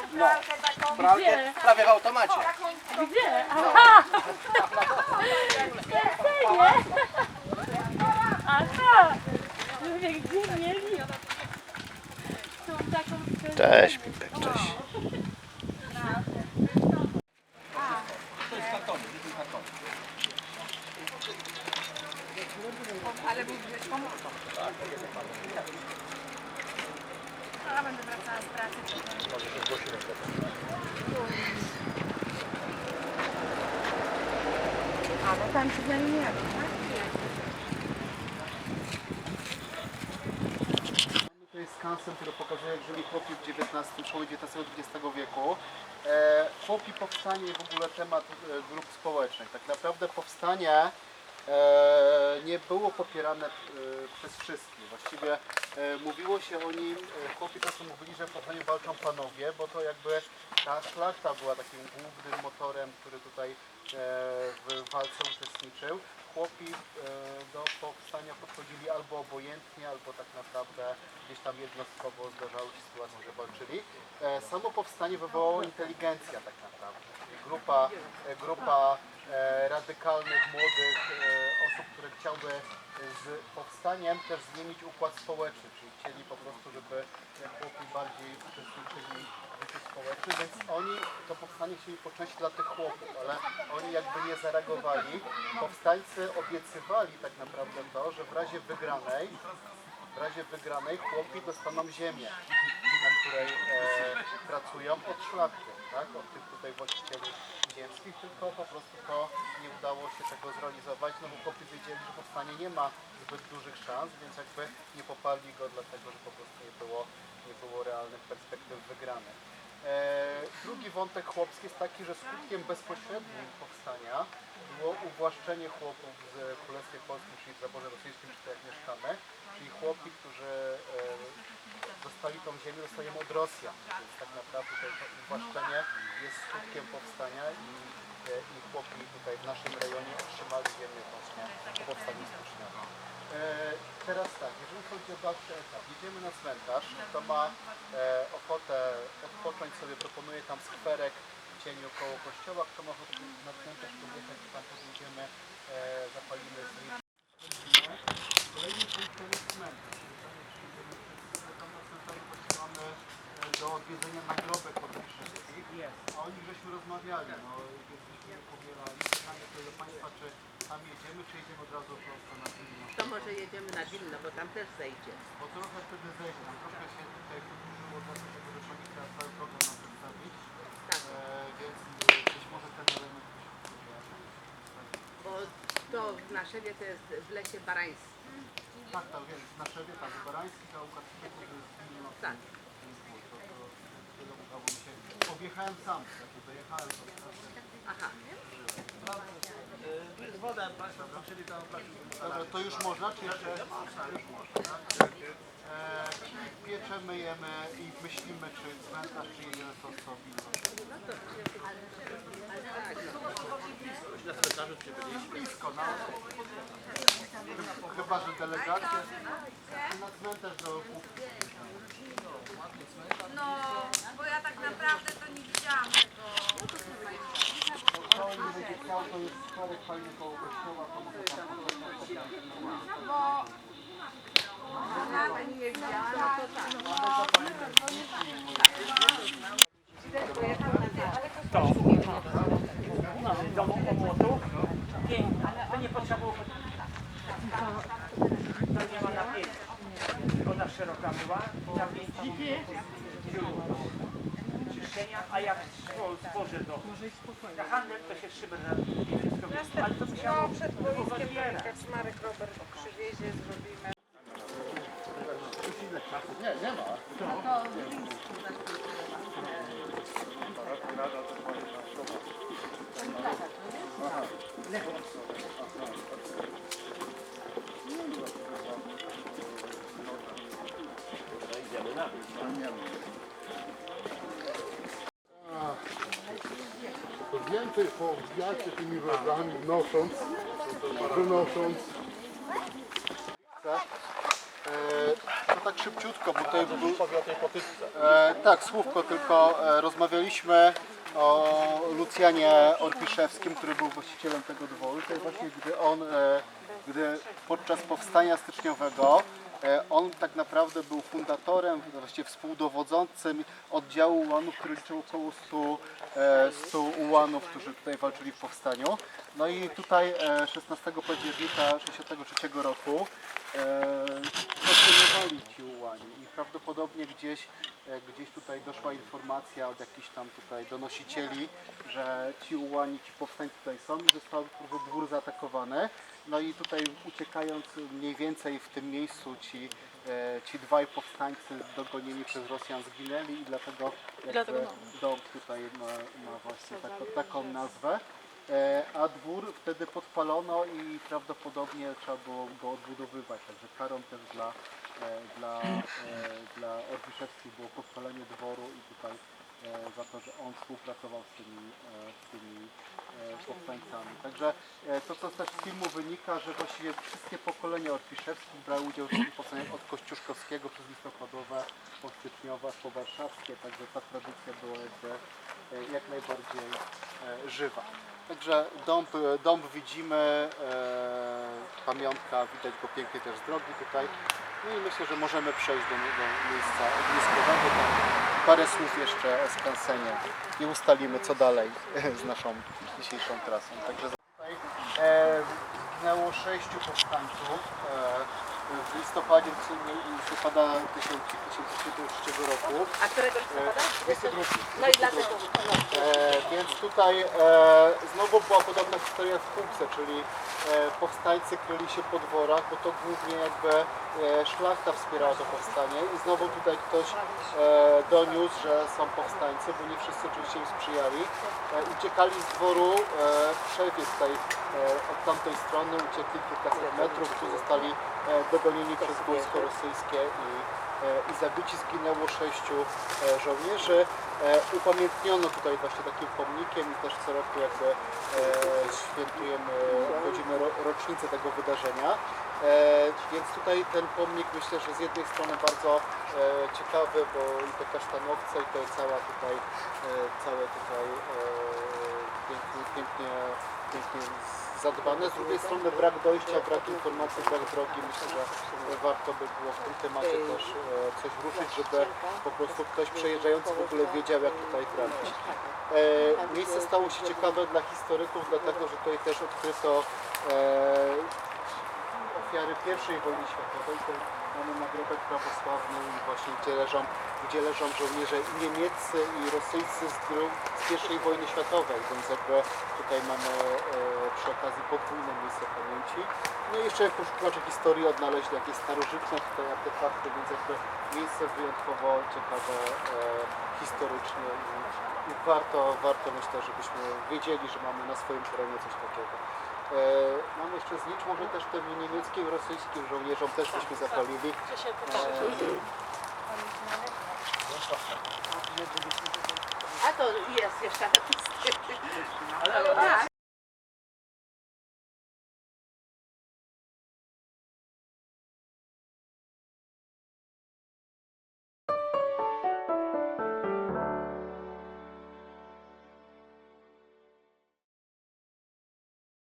pralkę taką. Pralkę prawie w automacie. Gdzie? Aha! Serio? Aha! Mówię, gdzie mieli? Tą taką Cześć, Pipek, cześć. To jest kartony, z kartony. Ale był A będę wracała z pracy. Ale tam się nie To jest skansem, który pokazuje, żyli chłopi w XIX, połowie XIX-XX wieku. E, chłopi powstanie i w ogóle temat e, grup społecznych. Tak naprawdę powstanie e, nie było popierane e, przez wszystkich. Właściwie e, mówiło się o nim, e, chłopi czasem mówili, że w powstaniu walczą panowie, bo to jakby ta szlachta była takim głównym motorem, który tutaj w walce uczestniczył. Chłopi e, do powstania podchodzili albo obojętnie, albo tak naprawdę gdzieś tam jednostkowo zdarzały się sytuacje, że walczyli. E, Samo powstanie wywołało inteligencja tak naprawdę. Grupa, e, grupa e, radykalnych, młodych e, osób, które chciały z powstaniem też zmienić układ społeczny, czyli chcieli po prostu, żeby e, chłopi bardziej uczestniczyli w życiu społecznym, więc to powstanie chcieli po części dla tych chłopów, ale oni jakby nie zareagowali. Powstańcy obiecywali tak naprawdę to, że w razie wygranej w razie wygranej chłopi dostaną ziemię, na której e, pracują od szlachty, tak? od tych tutaj właścicieli ziemskich, tylko po prostu to nie udało się tego zrealizować, no bo chłopi wiedzieli, że powstanie nie ma zbyt dużych szans, więc jakby nie poparli go dlatego, że po prostu nie było, nie było realnych perspektyw wygranych. E, drugi wątek chłopski jest taki, że skutkiem bezpośrednim powstania było uwłaszczenie chłopów z Królestwie Polskim, czyli w zaborze rosyjskim, czy tutaj jak mieszkamy, czyli chłopi, którzy e, dostali tą ziemię, dostają od Rosjan, więc tak naprawdę to uwłaszczenie jest skutkiem powstania i, e, i chłopi tutaj w naszym rejonie otrzymali ziemię właśnie po powstaniu styczniowym. E, teraz tak, jeżeli chodzi o dalszy etap, jedziemy na cmentarz, kto ma e, ochotę odpocząć sobie, proponuję tam skwerek w cieniu koło kościoła, kto ma ochotę na cmentarz podjechać, tam podjedziemy, e, zapalimy z nim. Kolejny punkt to jest cmentarz. Tam na cmentarzu właśnie mamy e, do odwiedzenia nagrobek od nich wszystkich, a o nich żeśmy rozmawiali, no jesteśmy je pobierali. Pytanie to do Państwa, czy tam jedziemy, czy jedziemy od razu prosto na tym To może jedziemy na Wilno, bo tam też zejdzie. bo trochę wtedy zejdzie, nam trochę się tutaj wydłużyło dlatego, że wyszli teraz cały program nam przedstawić, Tak, e, więc e, być może ten element bo to w Naszewie to jest w lesie barańskim. Tak, tak, więc na Szewie, tak, Barański, a Łukaszczyku to jest Wilno. Tak. Spór, to, to, tyle udało mi się. Objechałem sam, jak dojechałem, to strasznie. Aha. Z wodę Państwo włączyli tam Dobra, to już można, czy jeszcze? Już można, tak? E, piecze myjemy i myślimy, czy cmentarz, czy jedziemy w Wilno. Na cmentarzu czy byliśmy? Blisko, no. Chyba, że delegacje na cmentarz do. No, bo ja tak naprawdę to nie widziałam tego. To nie będzie chciał, to jest człowiek fajny koło kościoła, to może tam nawet nie widziałam. domu pomotu. Pięknie, to nie potrzeba było. To nie ma na pięć. Ona szeroka była, na czyszczenia, a jak zboże do na handel, to się szybę na ale to musiało No, przed boiskiem pozabierać. Kaczmarek Robert przywiezie, zrobimy. Nie, nie ma. To więcej poobwijacie tymi wrogami wnosząc, wynosząc. Tak? E, tak szybciutko, bo tutaj był. E, tak, słówko tylko e, rozmawialiśmy o Lucjanie Orpiszewskim, który był właścicielem tego dworu. To jest właśnie gdy on, e, gdy podczas powstania styczniowego on tak naprawdę był fundatorem, właściwie współdowodzącym oddziału ułanów, który liczył około 100, e, 100 ułanów, którzy tutaj walczyli w powstaniu. No i tutaj e, 16 października 1963 roku postępowali ci ułani i prawdopodobnie gdzieś, e, gdzieś tutaj doszła informacja od jakichś tam tutaj donosicieli, że ci ułani, ci powstańcy tutaj są i został dwór zaatakowany. No i tutaj uciekając mniej więcej w tym miejscu ci, e, ci dwaj powstańcy dogonieni przez Rosjan zginęli i dlatego, jakby dom tutaj ma, ma właśnie taką, taką nazwę. E, A dwór wtedy podpalono i prawdopodobnie trzeba było go odbudowywać. Także karą też dla, e, dla, e, dla Orbiszewskich było podpalenie dworu i tutaj za to, że on współpracował z tymi, e, z tymi e, powstańcami. Także e, to, co też z filmu wynika, że właściwie wszystkie pokolenia Orpiszewskich brały udział w tym powstaniu od Kościuszkowskiego przez listopadowe, po styczniowe, po warszawskie, także ta tradycja była jakby e, jak najbardziej e, żywa. Także dąb, dąb widzimy, e, pamiątka, widać go pięknie też z drogi tutaj. No i myślę, że możemy przejść do, do miejsca ogniskowego. Tam parę słów jeszcze o skansenie i ustalimy co dalej z naszą dzisiejszą trasą. Także tutaj e, zginęło sześciu powstańców e, w listopadzie listopada 1903 roku. A którego listopada? 22. No i dlatego. No. E, tutaj e, znowu była podobna historia w Kupce, czyli e, powstańcy kryli się po dworach, bo to głównie jakby e, szlachta wspierała to powstanie i znowu tutaj ktoś e, doniósł, że są powstańcy, bo nie wszyscy oczywiście im sprzyjali. E, uciekali z dworu, e, przebieg tutaj e, od tamtej strony, uciekli kilkaset metrów, tu zostali e, dogonieni przez wojsko rosyjskie i e, i zabici zginęło sześciu e, żołnierzy. E, Upamiętniono tutaj właśnie takim pomnikiem i też co roku jakby e, świętujemy, obchodzimy ro, rocznicę tego wydarzenia. E, Więc tutaj ten pomnik myślę, że z jednej strony bardzo ciekawy, bo i te kasztanowce i to cała tutaj, całe tutaj e, pięknie, pięknie, pięknie zadbane. Z drugiej strony brak dojścia, brak informacji, brak drogi. Myślę, że warto by było w tym temacie też e, coś ruszyć, żeby po prostu ktoś przejeżdżający w ogóle wiedział, jak tutaj trafić. E, miejsce stało się ciekawe dla historyków, dlatego że tutaj też odkryto e, ofiary pierwszej wojny światowej. Mamy nagrobek prawosławny i właśnie gdzie leżą, gdzie leżą żołnierze i niemieccy i rosyjscy z, pierwszej wojny światowej, więc jakby tutaj mamy e, przy okazji podwójne miejsce pamięci. No i jeszcze poszukiwacze historii odnaleźli jakieś starożytne tutaj artefakty, więc jakby miejsce wyjątkowo ciekawe e, historycznie i, i warto, warto myślę, żebyśmy wiedzieli, że mamy na swoim terenie coś takiego. E, Mam jeszcze znicz, może też tym niemieckim, rosyjskim żołnierzom też byśmy zapalili. A to jest jeszcze na